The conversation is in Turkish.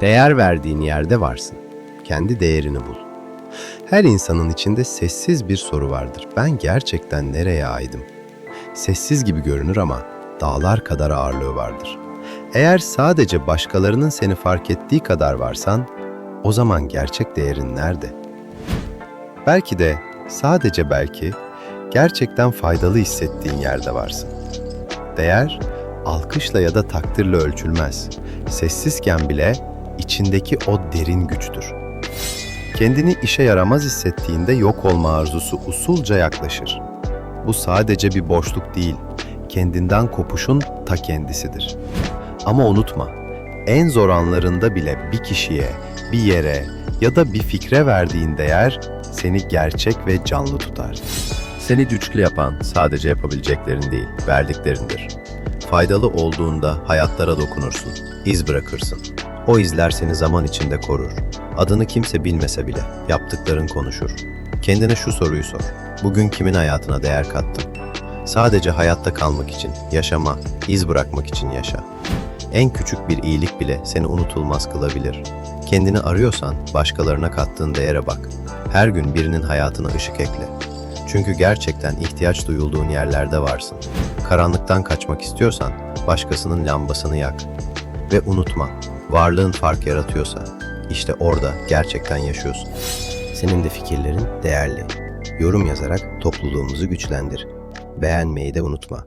Değer verdiğin yerde varsın. Kendi değerini bul. Her insanın içinde sessiz bir soru vardır. Ben gerçekten nereye aidim? Sessiz gibi görünür ama dağlar kadar ağırlığı vardır. Eğer sadece başkalarının seni fark ettiği kadar varsan, o zaman gerçek değerin nerede? Belki de, sadece belki, gerçekten faydalı hissettiğin yerde varsın. Değer, alkışla ya da takdirle ölçülmez. Sessizken bile içindeki o derin güçtür. Kendini işe yaramaz hissettiğinde yok olma arzusu usulca yaklaşır. Bu sadece bir boşluk değil, kendinden kopuşun ta kendisidir. Ama unutma, en zor anlarında bile bir kişiye, bir yere ya da bir fikre verdiğin değer seni gerçek ve canlı tutar. Seni güçlü yapan sadece yapabileceklerin değil, verdiklerindir. Faydalı olduğunda hayatlara dokunursun, iz bırakırsın. O izler seni zaman içinde korur. Adını kimse bilmese bile yaptıkların konuşur. Kendine şu soruyu sor. Bugün kimin hayatına değer kattın? Sadece hayatta kalmak için, yaşama, iz bırakmak için yaşa. En küçük bir iyilik bile seni unutulmaz kılabilir. Kendini arıyorsan başkalarına kattığın değere bak. Her gün birinin hayatına ışık ekle. Çünkü gerçekten ihtiyaç duyulduğun yerlerde varsın. Karanlıktan kaçmak istiyorsan başkasının lambasını yak. Ve unutma, varlığın fark yaratıyorsa işte orada gerçekten yaşıyorsun. Senin de fikirlerin değerli. Yorum yazarak topluluğumuzu güçlendir. Beğenmeyi de unutma.